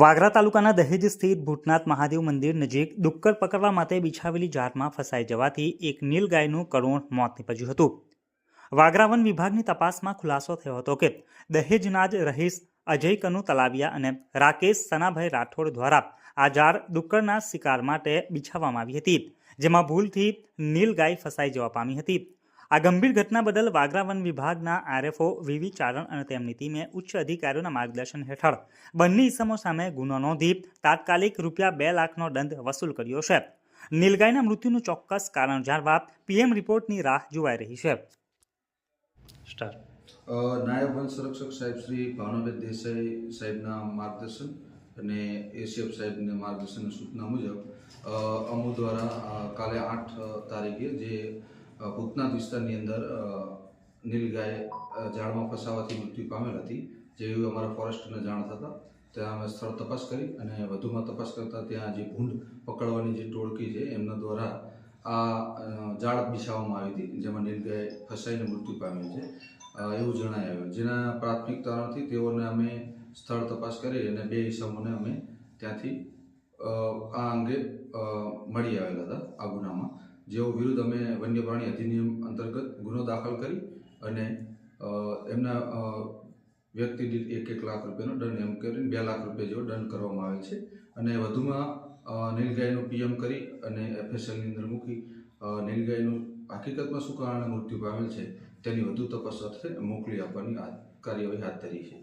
વાગરા તાલુકાના દહેજ સ્થિત ભૂતનાથ મહાદેવ મંદિર નજીક ડુક્કર પકડવા માટે બિછાવેલી જારમાં ફસાઈ જવાથી એક નીલગાયનું કરુણ મોત નીપજ્યું હતું. વાગરા વન વિભાગની તપાસમાં ખુલાસો થયો હતો કે દહેજના જ રહીશ અજય કનુ તલાવિયા અને રાકેશ સનાભાઈ રાઠોડ દ્વારા આ જાર ડુક્કરના શિકાર માટે બિછાવવામાં આવી હતી, જેમાં ભૂલથી નીલગાય ફસાઈ જવા પામી હતી. આ ગંભીર ઘટના બદલ વાગરા વન વિભાગના આરએફઓ વીવી ચારણ અને તેમની ટીમે ઉચ્ચ અધિકારીઓના માર્ગદર્શન હેઠળ બંને ઇસમો સામે ગુનો નોંધી તાત્કાલિક રૂપિયા બે લાખનો દંડ વસૂલ કર્યો છે. નીલગાયના મૃત્યુનું ચોક્કસ કારણ જાણવા પીએમ રિપોર્ટની રાહ જોવાઈ રહી છે. નાયબ વન સંરક્ષક સાહેબ શ્રી ભાવનાબેન દેસાઈ સાહેબના માર્ગદર્શન અને એસીએફ સાહેબના માર્ગદર્શન સૂચના મુજબ અમુ દ્વારા કાલે આઠ તારીખે જે ભૂતનાથ વિસ્તારની અંદર નીલગાય ઝાડમાં ફસાવાથી મૃત્યુ પામેલ હતી જેવી અમારા ફોરેસ્ટને જાણ થતાં. ત્યાં અમે સ્થળ તપાસ કરી અને વધુમાં તપાસ કરતાં ત્યાં જે ભૂંડ પકડવાની જે ટોળકી છે, એમના દ્વારા આ જાળ બિછાવવામાં આવી હતી, જેમાં નીલગાય ફસાઈને મૃત્યુ પામ્યું છે. એવું જણાય આવ્યું. જેના પ્રાથમિક તારણથી તેઓને અમે સ્થળ તપાસ કરી અને બે ઈસમોને અમે ત્યાંથી આ અંગે મળી આવેલા હતા, આ ગુનામાં. જેઓ વિરુદ્ધ અમે વન્ય પ્રાણી અધિનિયમ અંતર્ગત ગુનો દાખલ કરી અને એમના વ્યક્તિ દીઠ એક એક લાખ રૂપિયાનો દંડ એમ કરીને બે લાખ રૂપિયા જેવો દંડ કરવામાં આવે છે. અને વધુમાં નીલગાયનું પીએમ કરી અને એફએસએલની અંદર મૂકી નીલગાયનું હકીકતમાં શું કારણે મૃત્યુ પામેલ છે તેની વધુ તપાસ સાથે મોકલી આપવાની કાર્યવાહી હાથ ધરી છે.